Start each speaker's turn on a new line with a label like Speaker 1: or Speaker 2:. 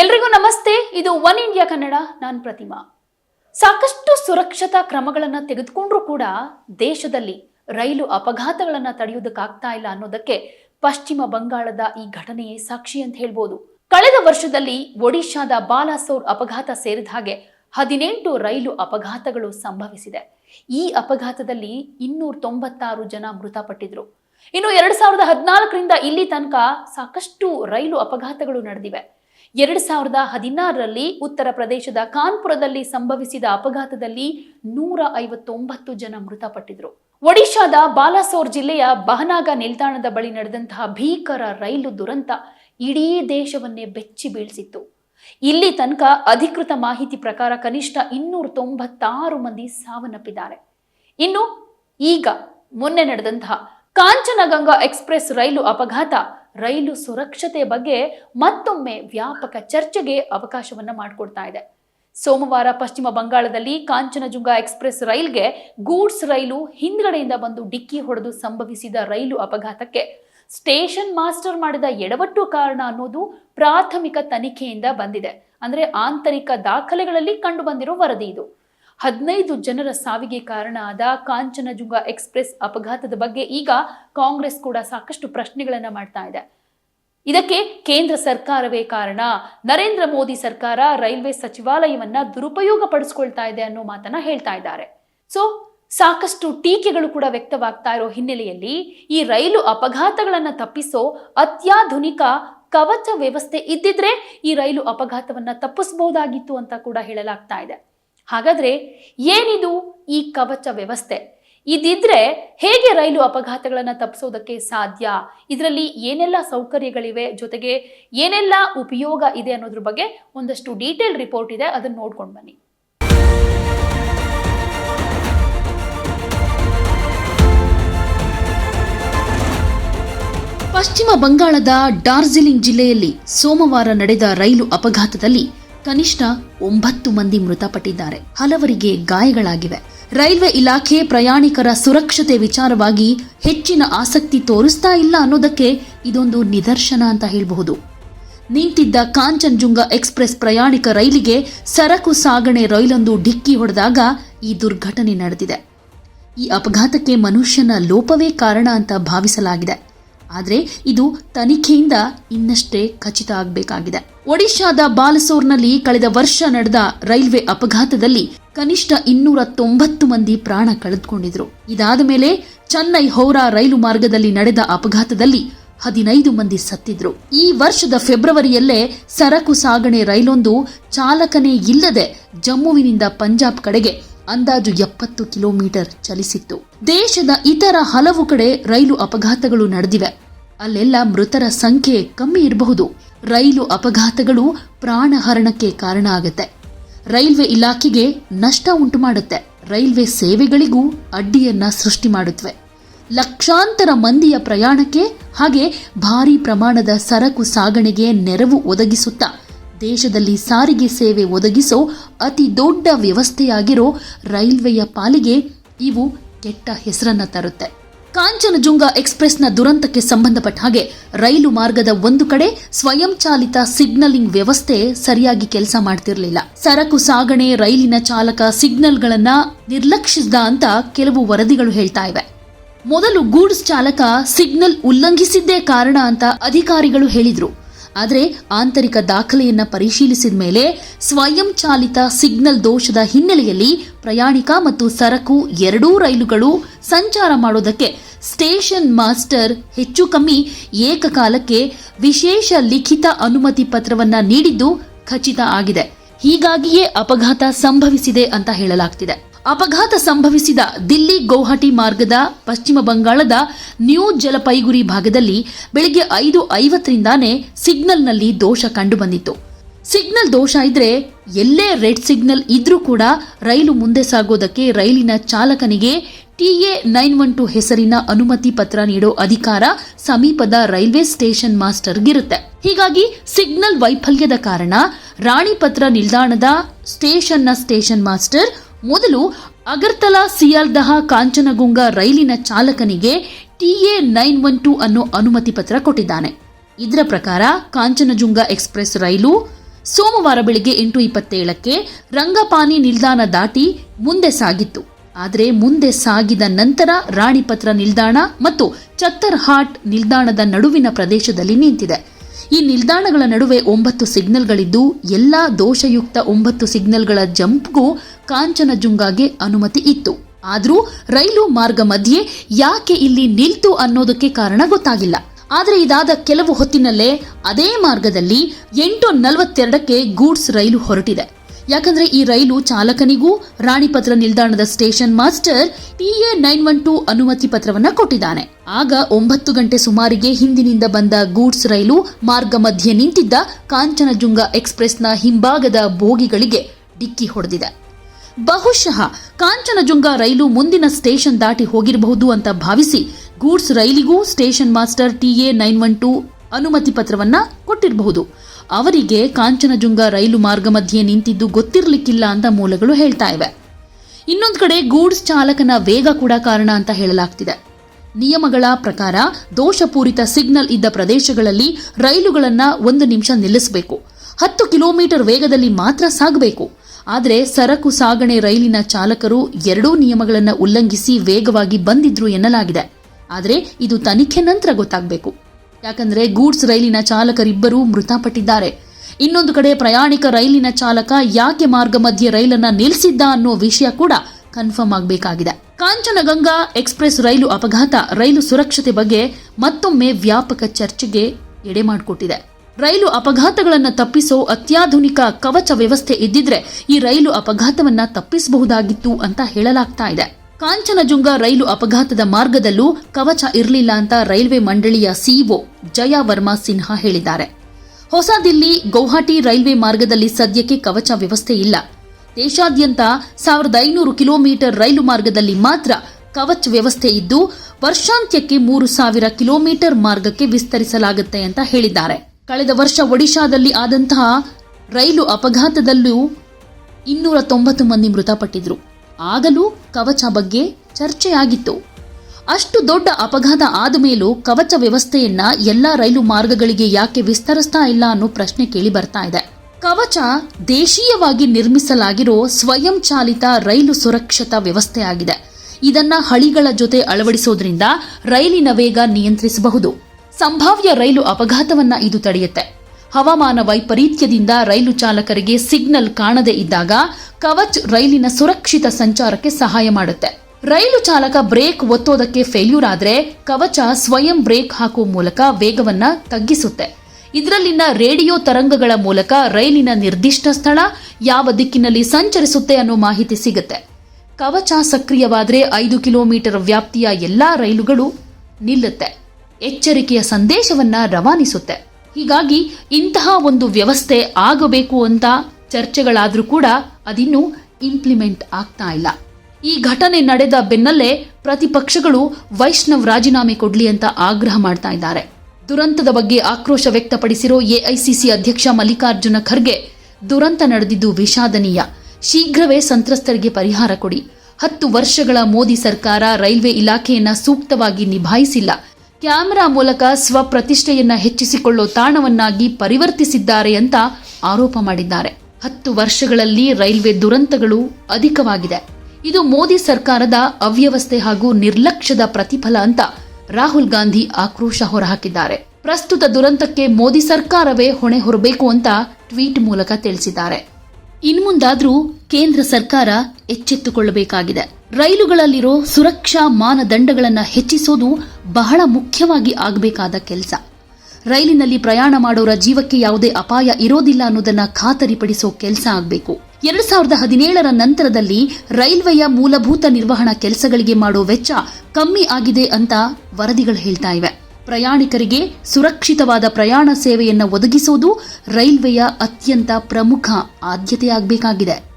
Speaker 1: ಎಲ್ರಿಗೂ ನಮಸ್ತೆ. ಇದು ಒನ್ ಇಂಡಿಯಾ ಕನ್ನಡ, ನಾನು ಪ್ರತಿಮಾ. ಸಾಕಷ್ಟು ಸುರಕ್ಷತಾ ಕ್ರಮಗಳನ್ನು ತೆಗೆದುಕೊಂಡ್ರೂ ಕೂಡ ದೇಶದಲ್ಲಿ ರೈಲು ಅಪಘಾತಗಳನ್ನು ತಡೆಯುವುದಕ್ಕಾಗ್ತಾ ಇಲ್ಲ ಅನ್ನೋದಕ್ಕೆ ಪಶ್ಚಿಮ ಬಂಗಾಳದ ಈ ಘಟನೆಯೇ ಸಾಕ್ಷಿ ಅಂತ ಹೇಳ್ಬೋದು. ಕಳೆದ ವರ್ಷದಲ್ಲಿ ಒಡಿಶಾದ ಬಾಲಾಸೋರ್ ಅಪಘಾತ ಸೇರಿದ ಹಾಗೆ ಹದಿನೆಂಟು ರೈಲು ಅಪಘಾತಗಳು ಸಂಭವಿಸಿದೆ. ಈ ಅಪಘಾತದಲ್ಲಿ ಇನ್ನೂರ ತೊಂಬತ್ತಾರು ಜನ ಮೃತಪಟ್ಟಿದ್ರು. ಇನ್ನು ಎರಡ್ ಸಾವಿರದ ಹದಿನಾಲ್ಕರಿಂದ ಇಲ್ಲಿ ತನಕ ಸಾಕಷ್ಟು ರೈಲು ಅಪಘಾತಗಳು ನಡೆದಿವೆ. ಎರಡ್ ಸಾವಿರದ ಹದಿನಾರರಲ್ಲಿ ಉತ್ತರ ಪ್ರದೇಶದ ಕಾನ್ಪುರದಲ್ಲಿ ಸಂಭವಿಸಿದ ಅಪಘಾತದಲ್ಲಿ ನೂರ ಐವತ್ತೊಂಬತ್ತು ಜನ ಮೃತಪಟ್ಟಿದ್ರು ಒಡಿಶಾದ ಬಾಲಾಸೋರ್ ಜಿಲ್ಲೆಯ ಬಹನಾಗ ನಿಲ್ದಾಣದ ಬಳಿ ನಡೆದಂತಹ ಭೀಕರ ರೈಲು ದುರಂತ ಇಡೀ ದೇಶವನ್ನೇ ಬೆಚ್ಚಿ ಬೀಳಿಸಿತ್ತು. ಇಲ್ಲಿ ತನಕ ಅಧಿಕೃತ ಮಾಹಿತಿ ಪ್ರಕಾರ ಕನಿಷ್ಠ ಇನ್ನೂರ ತೊಂಬತ್ತಾರು ಮಂದಿ ಸಾವನ್ನಪ್ಪಿದ್ದಾರೆ. ಇನ್ನು ಈಗ ಮೊನ್ನೆ ನಡೆದಂತಹ ಕಾಂಚನಗಂಗಾ ಎಕ್ಸ್ಪ್ರೆಸ್ ರೈಲು ಅಪಘಾತ ರೈಲು ಸುರಕ್ಷತೆ ಬಗ್ಗೆ ಮತ್ತೊಮ್ಮೆ ವ್ಯಾಪಕ ಚರ್ಚೆಗೆ ಅವಕಾಶವನ್ನ ಮಾಡಿಕೊಡ್ತಾ ಇದೆ. ಸೋಮವಾರ ಪಶ್ಚಿಮ ಬಂಗಾಳದಲ್ಲಿ ಕಾಂಚನಜುಂಗ ಎಕ್ಸ್ಪ್ರೆಸ್ ರೈಲ್ಗೆ ಗೂಡ್ಸ್ ರೈಲು ಹಿಂದ್ಗಡೆಯಿಂದ ಬಂದು ಡಿಕ್ಕಿ ಹೊಡೆದು ಸಂಭವಿಸಿದ ರೈಲು ಅಪಘಾತಕ್ಕೆ ಸ್ಟೇಷನ್ ಮಾಸ್ಟರ್ ಮಾಡಿದ ಎಡವಟ್ಟು ಕಾರಣ ಅನ್ನೋದು ಪ್ರಾಥಮಿಕ ತನಿಖೆಯಿಂದ ಬಂದಿದೆ. ಅಂದ್ರೆ ಆಂತರಿಕ ದಾಖಲೆಗಳಲ್ಲಿ ಕಂಡು ಬಂದಿರೋ ವರದಿ ಇದು. ಹದಿನೈದು ಜನರ ಸಾವಿಗೆ ಕಾರಣ ಆದ ಕಾಂಚನಜುಂಗ ಎಕ್ಸ್ಪ್ರೆಸ್ ಅಪಘಾತದ ಬಗ್ಗೆ ಈಗ ಕಾಂಗ್ರೆಸ್ ಕೂಡ ಸಾಕಷ್ಟು ಪ್ರಶ್ನೆಗಳನ್ನ ಮಾಡ್ತಾ ಇದೆ. ಇದಕ್ಕೆ ಕೇಂದ್ರ ಸರ್ಕಾರವೇ ಕಾರಣ? ನರೇಂದ್ರ ಮೋದಿ ಸರ್ಕಾರ ರೈಲ್ವೆ ಸಚಿವಾಲಯವನ್ನ ದುರುಪಯೋಗ ಪಡಿಸ್ಕೊಳ್ತಾ ಇದೆ ಅನ್ನೋ ಮಾತನ್ನ ಹೇಳ್ತಾ ಇದ್ದಾರೆ. ಸೊ ಸಾಕಷ್ಟು ಟೀಕೆಗಳು ಕೂಡ ವ್ಯಕ್ತವಾಗ್ತಾ ಇರೋ ಹಿನ್ನೆಲೆಯಲ್ಲಿ ಈ ರೈಲು ಅಪಘಾತಗಳನ್ನು ತಪ್ಪಿಸೋ ಅತ್ಯಾಧುನಿಕ ಕವಚ ವ್ಯವಸ್ಥೆ ಇದ್ದಿದ್ರೆ ಈ ರೈಲು ಅಪಘಾತವನ್ನ ತಪ್ಪಿಸಬಹುದಾಗಿತ್ತು ಅಂತ ಕೂಡ ಹೇಳಲಾಗ್ತಾ ಇದೆ. ಹಾಗಾದ್ರೆ ಏನಿದು ಈ ಕವಚ ವ್ಯವಸ್ಥೆ? ಇದಿದ್ರೆ ಹೇಗೆ ರೈಲು ಅಪಘಾತಗಳನ್ನು ತಪ್ಪಿಸೋದಕ್ಕೆ ಸಾಧ್ಯ? ಇದರಲ್ಲಿ ಏನೆಲ್ಲ ಸೌಕರ್ಯಗಳಿವೆ? ಜೊತೆಗೆ ಏನೆಲ್ಲ ಉಪಯೋಗ ಇದೆ ಅನ್ನೋದ್ರ ಬಗ್ಗೆ ಒಂದಷ್ಟು ಡೀಟೇಲ್ ರಿಪೋರ್ಟ್ ಇದೆ, ಅದನ್ನ ನೋಡ್ಕೊಂಡು ಬನ್ನಿ. ಪಶ್ಚಿಮ ಬಂಗಾಳದ ಡಾರ್ಜಿಲಿಂಗ್ ಜಿಲ್ಲೆಯಲ್ಲಿ ಸೋಮವಾರ ನಡೆದ ರೈಲು ಅಪಘಾತದಲ್ಲಿ ಕನಿಷ್ಠ ಒಂಬತ್ತು ಮಂದಿ ಮೃತಪಟ್ಟಿದ್ದಾರೆ. ಹಲವರಿಗೆ ಗಾಯಗಳಾಗಿವೆ. ರೈಲ್ವೆ ಇಲಾಖೆ ಪ್ರಯಾಣಿಕರ ಸುರಕ್ಷತೆ ವಿಚಾರವಾಗಿ ಹೆಚ್ಚಿನ ಆಸಕ್ತಿ ತೋರಿಸ್ತಾ ಇಲ್ಲ ಅನ್ನೋದಕ್ಕೆ ಇದೊಂದು ನಿದರ್ಶನ ಅಂತ ಹೇಳಬಹುದು. ನಿಂತಿದ್ದ ಕಾಂಚನ್ಜುಂಗ ಎಕ್ಸ್ಪ್ರೆಸ್ ಪ್ರಯಾಣಿಕ ರೈಲಿಗೆ ಸರಕು ಸಾಗಣೆ ರೈಲೊಂದು ಡಿಕ್ಕಿ ಹೊಡೆದಾಗ ಈ ದುರ್ಘಟನೆ ನಡೆದಿದೆ. ಈ ಅಪಘಾತಕ್ಕೆ ಮನುಷ್ಯನ ಲೋಪವೇ ಕಾರಣ ಅಂತ ಭಾವಿಸಲಾಗಿದೆ. ಆದರೆ ಇದು ತನಿಖೆಯಿಂದ ಇನ್ನಷ್ಟೇ ಖಚಿತ ಆಗಬೇಕಾಗಿದೆ. ಒಡಿಶಾದ ಬಾಲಸೋರ್ನಲ್ಲಿ ಕಳೆದ ವರ್ಷ ನಡೆದ ರೈಲ್ವೆ ಅಪಘಾತದಲ್ಲಿ ಕನಿಷ್ಠ ಇನ್ನೂರ ತೊಂಬತ್ತು ಮಂದಿ ಪ್ರಾಣ ಕಳೆದುಕೊಂಡಿದ್ರು. ಇದಾದ ಮೇಲೆ ಚೆನ್ನೈ ಹೌರಾ ರೈಲು ಮಾರ್ಗದಲ್ಲಿ ನಡೆದ ಅಪಘಾತದಲ್ಲಿ ಹದಿನೈದು ಮಂದಿ ಸತ್ತಿದ್ರು. ಈ ವರ್ಷದ ಫೆಬ್ರವರಿಯಲ್ಲೇ ಸರಕು ಸಾಗಣೆ ರೈಲೊಂದು ಚಾಲಕನೇ ಇಲ್ಲದೆ ಜಮ್ಮುವಿನಿಂದ ಪಂಜಾಬ್ ಕಡೆಗೆ ಅಂದಾಜು ಎಪ್ಪತ್ತು ಕಿಲೋಮೀಟರ್ ಚಲಿಸಿತ್ತು. ದೇಶದ ಇತರ ಹಲವು ಕಡೆ ರೈಲು ಅಪಘಾತಗಳು ನಡೆದಿವೆ. ಅಲ್ಲೆಲ್ಲ ಮೃತರ ಸಂಖ್ಯೆ ಕಮ್ಮಿ ಇರಬಹುದು. ರೈಲು ಅಪಘಾತಗಳು ಪ್ರಾಣಹರಣಕ್ಕೆ ಕಾರಣ ಆಗುತ್ತೆ. ರೈಲ್ವೆ ಇಲಾಖೆಗೆ ನಷ್ಟ ಉಂಟು ಮಾಡುತ್ತೆ ರೈಲ್ವೆ ಸೇವೆಗಳಿಗೂ ಅಡ್ಡಿಯನ್ನ ಸೃಷ್ಟಿ ಮಾಡುತ್ತವೆ. ಲಕ್ಷಾಂತರ ಮಂದಿಯ ಪ್ರಯಾಣಕ್ಕೆ ಹಾಗೆ ಭಾರಿ ಪ್ರಮಾಣದ ಸರಕು ಸಾಗಣೆಗೆ ನೆರವು ಒದಗಿಸುತ್ತಾ ದೇಶದಲ್ಲಿ ಸಾರಿಗೆ ಸೇವೆ ಒದಗಿಸೋ ಅತಿ ದೊಡ್ಡ ವ್ಯವಸ್ಥೆಯಾಗಿರೋ ರೈಲ್ವೆಯ ಪಾಲಿಗೆ ಇವು ಕೆಟ್ಟ ಹೆಸರನ್ನ ತರುತ್ತೆ. ಕಾಂಚನಜುಂಗ ಎಕ್ಸ್ಪ್ರೆಸ್ನ ದುರಂತಕ್ಕೆ ಸಂಬಂಧಪಟ್ಟ ಹಾಗೆ ರೈಲು ಮಾರ್ಗದ ಒಂದು ಕಡೆ ಸ್ವಯಂಚಾಲಿತ ಸಿಗ್ನಲಿಂಗ್ ವ್ಯವಸ್ಥೆ ಸರಿಯಾಗಿ ಕೆಲಸ ಮಾಡ್ತಿರಲಿಲ್ಲ. ಸರಕು ಸಾಗಣೆ, ರೈಲಿನ ಚಾಲಕ ಸಿಗ್ನಲ್ಗಳನ್ನ ನಿರ್ಲಕ್ಷಿಸಿದ ಅಂತ ಕೆಲವು ವರದಿಗಳು ಹೇಳ್ತಾ ಇವೆ. ಮೊದಲು ಗೂಡ್ಸ್ ಚಾಲಕ ಸಿಗ್ನಲ್ ಉಲ್ಲಂಘಿಸಿದ್ದೇ ಕಾರಣ ಅಂತ ಅಧಿಕಾರಿಗಳು ಹೇಳಿದ್ರು. ಆದರೆ ಆಂತರಿಕ ದಾಖಲೆಯನ್ನ ಪರಿಶೀಲಿಸಿದ ಮೇಲೆ ಸ್ವಯಂ ಚಾಲಿತ ಸಿಗ್ನಲ್ ದೋಷದ ಹಿನ್ನೆಲೆಯಲ್ಲಿ ಪ್ರಯಾಣಿಕ ಮತ್ತು ಸರಕು ಎರಡೂ ರೈಲುಗಳು ಸಂಚಾರ ಮಾಡೋದಕ್ಕೆ ಸ್ಟೇಷನ್ ಮಾಸ್ಟರ್ ಹೆಚ್ಚು ಕಮ್ಮಿ ಏಕಕಾಲಕ್ಕೆ ವಿಶೇಷ ಲಿಖಿತ ಅನುಮತಿ ಪತ್ರವನ್ನ ನೀಡಿದ್ದು ಖಚಿತ ಆಗಿದೆ. ಹೀಗಾಗಿಯೇ ಅಪಘಾತ ಸಂಭವಿಸಿದೆ ಅಂತ ಹೇಳಲಾಗ್ತಿದೆ. ಅಪಘಾತ ಸಂಭವಿಸಿದ ದಿಲ್ಲಿ ಗೌಹಾಟಿ ಮಾರ್ಗದ ಪಶ್ಚಿಮ ಬಂಗಾಳದ ನ್ಯೂ ಜಲಪೈಗುರಿ ಭಾಗದಲ್ಲಿ ಬೆಳಿಗ್ಗೆ ಐದು ಐವತ್ತರಿಂದಾನೇ ಸಿಗ್ನಲ್ನಲ್ಲಿ ದೋಷ ಕಂಡುಬಂದಿತ್ತು. ಸಿಗ್ನಲ್ ದೋಷ ಇದ್ರೆ ಎಲ್ಲೇ ರೆಡ್ ಸಿಗ್ನಲ್ ಇದ್ರೂ ಕೂಡ ರೈಲು ಮುಂದೆ ಸಾಗೋದಕ್ಕೆ ರೈಲಿನ ಚಾಲಕನಿಗೆ ಟಿಎ ನೈನ್ ಒನ್ ಟು ಹೆಸರಿನ ಅನುಮತಿ ಪತ್ರ ನೀಡೋ ಅಧಿಕಾರ ಸಮೀಪದ ರೈಲ್ವೆ ಸ್ಟೇಷನ್ ಮಾಸ್ಟರ್ಗಿರುತ್ತೆ. ಹೀಗಾಗಿ ಸಿಗ್ನಲ್ ವೈಫಲ್ಯದ ಕಾರಣ ರಾಣಿಪತ್ರ ನಿಲ್ದಾಣದ ಸ್ಟೇಷನ್ನ ಸ್ಟೇಷನ್ ಮಾಸ್ಟರ್ ಮೊದಲು ಅಗರ್ತಲಾ ಸಿಯಾಲ್ದಹ ಕಾಂಚನಗುಂಗ ರೈಲಿನ ಚಾಲಕನಿಗೆ ಟಿಎ ನೈನ್ ಒನ್ ಟೂ ಅನ್ನೋ ಅನುಮತಿ ಪತ್ರ ಕೊಟ್ಟಿದ್ದಾನೆ. ಇದರ ಪ್ರಕಾರ ಕಾಂಚನಜುಂಗ ಎಕ್ಸ್ಪ್ರೆಸ್ ರೈಲು ಸೋಮವಾರ ಬೆಳಿಗ್ಗೆ ಎಂಟು ಇಪ್ಪತ್ತೇಳಕ್ಕೆ ರಂಗಪಾನಿ ನಿಲ್ದಾಣ ದಾಟಿ ಮುಂದೆ ಸಾಗಿತ್ತು. ಆದರೆ ಮುಂದೆ ಸಾಗಿದ ನಂತರ ರಾಣಿಪತ್ರ ನಿಲ್ದಾಣ ಮತ್ತು ಚತ್ತರ್ ಹಾಟ್ ನಿಲ್ದಾಣದ ನಡುವಿನ ಪ್ರದೇಶದಲ್ಲಿ ನಿಂತಿದೆ. ಈ ನಿಲ್ದಾಣಗಳ ನಡುವೆ ಒಂಬತ್ತು ಸಿಗ್ನಲ್ಗಳಿದ್ದು, ಎಲ್ಲ ದೋಷಯುಕ್ತ ಒಂಬತ್ತು ಸಿಗ್ನಲ್ಗಳ ಜಂಪ್ಗೂ ಕಾಂಚನಜುಂಗಾಗೆ ಅನುಮತಿ ಇತ್ತು. ಆದರೂ ರೈಲು ಮಾರ್ಗ ಮಧ್ಯೆ ಯಾಕೆ ಇಲ್ಲಿ ನಿಲ್ತು ಅನ್ನೋದಕ್ಕೆ ಕಾರಣ ಗೊತ್ತಾಗಿಲ್ಲ. ಆದರೆ ಇದಾದ ಕೆಲವು ಹೊತ್ತಿನಲ್ಲೇ ಅದೇ ಮಾರ್ಗದಲ್ಲಿ ಎಂಟು ನಲವತ್ತೆರಡಕ್ಕೆ ಗೂಡ್ಸ್ ರೈಲು ಹೊರಟಿದೆ. ಯಾಕಂದ್ರೆ ಈ ರೈಲು ಚಾಲಕನಿಗೂ ರಾಣಿಪತ್ರ ನಿಲ್ದಾಣದ station master TA nine one two ಅನುಮತಿ ಪತ್ರವನ್ನ ಕೊಟ್ಟಿದ್ದಾನೆ. ಆಗ ಒಂಬತ್ತು ಗಂಟೆ ಸುಮಾರಿಗೆ ಹಿಂದಿನಿಂದ ಬಂದ ಗೂಡ್ಸ್ ರೈಲು ಮಾರ್ಗ ಮಧ್ಯೆ ನಿಂತಿದ್ದ ಕಾಂಚನಜುಂಗ ಎಕ್ಸ್ಪ್ರೆಸ್ನ ಹಿಂಭಾಗದ ಬೋಗಿಗಳಿಗೆ ಡಿಕ್ಕಿ ಹೊಡೆದಿದೆ. ಬಹುಶಃ ಕಾಂಚನಜುಂಗ ರೈಲು ಮುಂದಿನ ಸ್ಟೇಷನ್ ದಾಟಿ ಹೋಗಿರಬಹುದು ಅಂತ ಭಾವಿಸಿ goods ರೈಲಿಗೂ station master TA nine one two ಅನುಮತಿ ಪತ್ರವನ್ನ ಕೊಟ್ಟಿರಬಹುದು. ಅವರಿಗೆ ಕಾಂಚನಜುಂಗ ರೈಲು ಮಾರ್ಗ ಮಧ್ಯೆ ನಿಂತಿದ್ದು ಗೊತ್ತಿರಲಿಕ್ಕಿಲ್ಲ ಅಂತ ಮೂಲಗಳು ಹೇಳ್ತಾ ಇವೆ. ಇನ್ನೊಂದು ಕಡೆ ಗೂಡ್ಸ್ ಚಾಲಕನ ವೇಗ ಕೂಡ ಕಾರಣ ಅಂತ ಹೇಳಲಾಗ್ತಿದೆ. ನಿಯಮಗಳ ಪ್ರಕಾರ ದೋಷಪೂರಿತ ಸಿಗ್ನಲ್ ಇದ್ದ ಪ್ರದೇಶಗಳಲ್ಲಿ ರೈಲುಗಳನ್ನು ಒಂದು ನಿಮಿಷ ನಿಲ್ಲಿಸಬೇಕು. ಹತ್ತು ಕಿಲೋಮೀಟರ್ ವೇಗದಲ್ಲಿ ಮಾತ್ರ ಸಾಗಬೇಕು. ಆದರೆ ಸರಕು ಸಾಗಣೆ ರೈಲಿನ ಚಾಲಕರು ಎರಡೂ ನಿಯಮಗಳನ್ನು ಉಲ್ಲಂಘಿಸಿ ವೇಗವಾಗಿ ಬಂದಿದ್ರು ಎನ್ನಲಾಗಿದೆ. ಆದರೆ ಇದು ತನಿಖೆ ನಂತರ ಗೊತ್ತಾಗಬೇಕು. ಯಾಕಂದ್ರೆ ಗೂಡ್ಸ್ ರೈಲಿನ ಚಾಲಕರಿಬ್ಬರೂ ಮೃತಪಟ್ಟಿದ್ದಾರೆ. ಇನ್ನೊಂದು ಕಡೆ ಪ್ರಯಾಣಿಕ ರೈಲಿನ ಚಾಲಕ ಯಾಕೆ ಮಾರ್ಗ ಮಧ್ಯೆ ರೈಲನ್ನ ನಿಲ್ಲಿಸಿದ್ದ ಅನ್ನೋ ವಿಷಯ ಕೂಡ ಕನ್ಫರ್ಮ್ ಆಗಬೇಕಾಗಿದೆ. ಕಾಂಚನಗಂಗಾ ಎಕ್ಸ್ಪ್ರೆಸ್ ರೈಲು ಅಪಘಾತ, ರೈಲು ಸುರಕ್ಷತೆ ಬಗ್ಗೆ ಮತ್ತೊಮ್ಮೆ ವ್ಯಾಪಕ ಚರ್ಚೆಗೆ ಎಡೆ ಮಾಡಿಕೊಟ್ಟಿದೆ. ರೈಲು ಅಪಘಾತಗಳನ್ನು ತಪ್ಪಿಸೋ ಅತ್ಯಾಧುನಿಕ ಕವಚ ವ್ಯವಸ್ಥೆ ಇದ್ದಿದ್ರೆ ಈ ರೈಲು ಅಪಘಾತವನ್ನ ತಪ್ಪಿಸಬಹುದಾಗಿತ್ತು ಅಂತ ಹೇಳಲಾಗ್ತಾ ಇದೆ. ಕಾಂಚನಜುಂಗ ರೈಲು ಅಪಘಾತದ ಮಾರ್ಗದಲ್ಲೂ ಕವಚ ಇರಲಿಲ್ಲ ಅಂತ ರೈಲ್ವೆ ಮಂಡಳಿಯ ಸಿಇಒ ಜಯಾ ವರ್ಮಾ ಸಿನ್ಹಾ ಹೇಳಿದ್ದಾರೆ. ಹೊಸ ದಿಲ್ಲಿ ಗೌಹಾಟಿ ರೈಲ್ವೆ ಮಾರ್ಗದಲ್ಲಿ ಸದ್ಯಕ್ಕೆ ಕವಚ ವ್ಯವಸ್ಥೆ ಇಲ್ಲ. ದೇಶಾದ್ಯಂತ ಸಾವಿರದ ಐನೂರು ಕಿಲೋಮೀಟರ್ ರೈಲು ಮಾರ್ಗದಲ್ಲಿ ಮಾತ್ರ ಕವಚ ವ್ಯವಸ್ಥೆ ಇದ್ದು, ವರ್ಷಾಂತ್ಯಕ್ಕೆ ಮೂರು ಸಾವಿರ ಕಿಲೋಮೀಟರ್ ಮಾರ್ಗಕ್ಕೆ ವಿಸ್ತರಿಸಲಾಗುತ್ತೆ ಅಂತ ಹೇಳಿದ್ದಾರೆ. ಕಳೆದ ವರ್ಷ ಒಡಿಶಾದಲ್ಲಿ ಆದಂತಹ ರೈಲು ಅಪಘಾತದಲ್ಲೂ ಇನ್ನೂರ ತೊಂಬತ್ತು ಮಂದಿ ಮೃತಪಟ್ಟಿದ್ರು. ಆಗಲೂ ಕವಚ ಬಗ್ಗೆ ಚರ್ಚೆಯಾಗಿತ್ತು. ಅಷ್ಟು ದೊಡ್ಡ ಅಪಘಾತ ಆದ ಮೇಲೂ ಕವಚ ವ್ಯವಸ್ಥೆಯನ್ನ ಎಲ್ಲಾ ರೈಲು ಮಾರ್ಗಗಳಿಗೆ ಯಾಕೆ ವಿಸ್ತರಿಸ್ತಾ ಇಲ್ಲ ಅನ್ನೋ ಪ್ರಶ್ನೆ ಕೇಳಿ ಬರ್ತಾ ಇದೆ. ಕವಚ ದೇಶೀಯವಾಗಿ ನಿರ್ಮಿಸಲಾಗಿರೋ ಸ್ವಯಂ ಚಾಲಿತ ರೈಲು ಸುರಕ್ಷತಾ ವ್ಯವಸ್ಥೆಯಾಗಿದೆ. ಇದನ್ನ ಹಳಿಗಳ ಜೊತೆ ಅಳವಡಿಸೋದ್ರಿಂದ ರೈಲಿನ ವೇಗ ನಿಯಂತ್ರಿಸಬಹುದು. ಸಂಭಾವ್ಯ ರೈಲು ಅಪಘಾತವನ್ನ ಇದು ತಡೆಯುತ್ತೆ. ಹವಾಮಾನ ವೈಪರೀತ್ಯದಿಂದ ರೈಲು ಚಾಲಕರಿಗೆ ಸಿಗ್ನಲ್ ಕಾಣದೇ ಇದ್ದಾಗ ಕವಚ್ ರೈಲಿನ ಸುರಕ್ಷಿತ ಸಂಚಾರಕ್ಕೆ ಸಹಾಯ ಮಾಡುತ್ತೆ. ರೈಲು ಚಾಲಕ ಬ್ರೇಕ್ ಒತ್ತೋದಕ್ಕೆ ಫೇಲ್ಯೂರ್ ಆದ್ರೆ ಕವಚ ಸ್ವಯಂ ಬ್ರೇಕ್ ಹಾಕುವ ಮೂಲಕ ವೇಗವನ್ನ ತಗ್ಗಿಸುತ್ತೆ. ಇದರಲ್ಲಿನ ರೇಡಿಯೋ ತರಂಗಗಳ ಮೂಲಕ ರೈಲಿನ ನಿರ್ದಿಷ್ಟ ಸ್ಥಳ ಯಾವ ದಿಕ್ಕಿನಲ್ಲಿ ಸಂಚರಿಸುತ್ತೆ ಅನ್ನೋ ಮಾಹಿತಿ ಸಿಗುತ್ತೆ. ಕವಚ ಸಕ್ರಿಯವಾದ್ರೆ ಐದು ಕಿಲೋಮೀಟರ್ ವ್ಯಾಪ್ತಿಯ ಎಲ್ಲಾ ರೈಲುಗಳು ನಿಲ್ಲುತ್ತೆ. ಎಚ್ಚರಿಕೆಯ ಸಂದೇಶವನ್ನ ರವಾನಿಸುತ್ತೆ. ಹೀಗಾಗಿ ಇಂತಹ ಒಂದು ವ್ಯವಸ್ಥೆ ಆಗಬೇಕು ಅಂತ ಚರ್ಚೆಗಳಾದರೂ ಕೂಡ ಅದಿನ್ನೂ ಇಂಪ್ಲಿಮೆಂಟ್ ಆಗ್ತಾ ಇಲ್ಲ. ಈ ಘಟನೆ ನಡೆದ ಬೆನ್ನಲ್ಲೇ ಪ್ರತಿಪಕ್ಷಗಳು ವೈಷ್ಣವ್ ರಾಜೀನಾಮೆ ಕೊಡ್ಲಿ ಅಂತ ಆಗ್ರಹ ಮಾಡ್ತಾ ಇದ್ದಾರೆ. ದುರಂತದ ಬಗ್ಗೆ ಆಕ್ರೋಶ ವ್ಯಕ್ತಪಡಿಸಿರೋ ಎಐಸಿಸಿ ಅಧ್ಯಕ್ಷ ಮಲ್ಲಿಕಾರ್ಜುನ ಖರ್ಗೆ, ದುರಂತ ನಡೆದಿದ್ದು ವಿಷಾದನೀಯ. ಶೀಘ್ರವೇ ಸಂತ್ರಸ್ತರಿಗೆ ಪರಿಹಾರ ಕೊಡಿ. ಹತ್ತು ವರ್ಷಗಳ ಮೋದಿ ಸರ್ಕಾರ ರೈಲ್ವೆ ಇಲಾಖೆಯನ್ನ ಸೂಕ್ತವಾಗಿ ನಿಭಾಯಿಸಿಲ್ಲ. ಕ್ಯಾಮೆರಾ ಮೂಲಕ ಸ್ವಪ್ರತಿಷ್ಠೆಯನ್ನ ಹೆಚ್ಚಿಸಿಕೊಳ್ಳೋ ತಾಣವನ್ನಾಗಿ ಪರಿವರ್ತಿಸಿದ್ದಾರೆ ಅಂತ ಆರೋಪ ಮಾಡಿದ್ದಾರೆ. ಹತ್ತು ವರ್ಷಗಳಲ್ಲಿ ರೈಲ್ವೆ ದುರಂತಗಳು ಅಧಿಕವಾಗಿದೆ. ಇದು ಮೋದಿ ಸರ್ಕಾರದ ಅವ್ಯವಸ್ಥೆ ಹಾಗೂ ನಿರ್ಲಕ್ಷ್ಯದ ಪ್ರತಿಫಲ ಅಂತ ರಾಹುಲ್ ಗಾಂಧಿ ಆಕ್ರೋಶ ಹೊರಹಾಕಿದ್ದಾರೆ. ಪ್ರಸ್ತುತ ದುರಂತಕ್ಕೆ ಮೋದಿ ಸರ್ಕಾರವೇ ಹೊಣೆ ಹೊರಬೇಕು ಅಂತ ಟ್ವೀಟ್ ಮೂಲಕ ತಿಳಿಸಿದ್ದಾರೆ. ಇನ್ಮುಂದಾದ್ರೂ ಕೇಂದ್ರ ಸರ್ಕಾರ ಎಚ್ಚೆತ್ತುಕೊಳ್ಳಬೇಕಾಗಿದೆ. ರೈಲುಗಳಲ್ಲಿರೋ ಸುರಕ್ಷಾ ಮಾನದಂಡಗಳನ್ನು ಹೆಚ್ಚಿಸೋದು ಬಹಳ ಮುಖ್ಯವಾಗಿ ಆಗಬೇಕಾದ ಕೆಲಸ. ರೈಲಿನಲ್ಲಿ ಪ್ರಯಾಣ ಮಾಡೋರ ಜೀವಕ್ಕೆ ಯಾವುದೇ ಅಪಾಯ ಇರೋದಿಲ್ಲ ಅನ್ನೋದನ್ನ ಖಾತರಿಪಡಿಸೋ ಕೆಲಸ ಆಗಬೇಕು. ಎರಡು ಸಾವಿರದ ಹದಿನೇಳರ ನಂತರದಲ್ಲಿ ರೈಲ್ವೆಯ ಮೂಲಭೂತ ನಿರ್ವಹಣಾ ಕೆಲಸಗಳಿಗೆ ಮಾಡೋ ವೆಚ್ಚ ಕಮ್ಮಿ ಆಗಿದೆ ಅಂತ ವರದಿಗಳು ಹೇಳ್ತಾ ಇವೆ. ಪ್ರಯಾಣಿಕರಿಗೆ ಸುರಕ್ಷಿತವಾದ ಪ್ರಯಾಣ ಸೇವೆಯನ್ನು ಒದಗಿಸೋದು ರೈಲ್ವೆಯ ಅತ್ಯಂತ ಪ್ರಮುಖ ಆದ್ಯತೆಯಾಗಬೇಕಾಗಿದೆ.